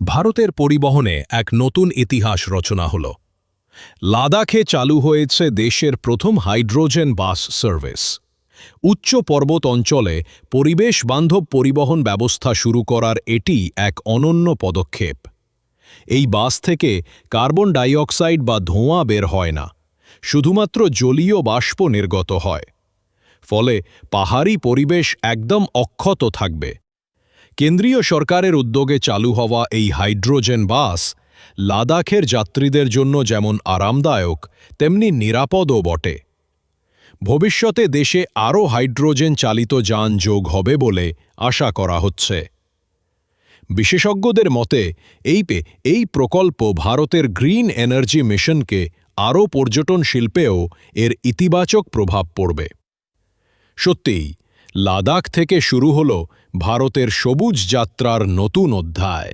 ভারতের পরিবহনে এক নতুন ইতিহাস রচনা হল। লাদাখে চালু হয়েছে দেশের প্রথম হাইড্রোজেন বাস সার্ভিস। উচ্চ পর্বত অঞ্চলে পরিবেশ বান্ধব পরিবহন ব্যবস্থা শুরু করার এটি এক অনন্য পদক্ষেপ। এই বাস থেকে কার্বন ডাইঅক্সাইড বা ধোঁয়া বের হয় না, শুধুমাত্র জলীয় বাষ্প নির্গত হয়। ফলে পাহাড়ি পরিবেশ একদম অক্ষত থাকবে। কেন্দ্রীয় সরকারের উদ্যোগে চালু হওয়া এই হাইড্রোজেন বাস লাদাখের যাত্রীদের জন্য যেমন আরামদায়ক, তেমনি নিরাপদও বটে। ভবিষ্যতে দেশে আরও হাইড্রোজেন চালিত যান যোগ হবে বলে আশা করা হচ্ছে। বিশেষজ্ঞদের মতে, এই পে, এই প্রকল্প ভারতের গ্রিন এনার্জি মিশনকে আরও পর্যটন শিল্পেও এর ইতিবাচক প্রভাব পড়বে। সত্যিই, লাদাখ থেকে শুরু হল ভারতের সবুজ যাত্রার নতুন অধ্যায়।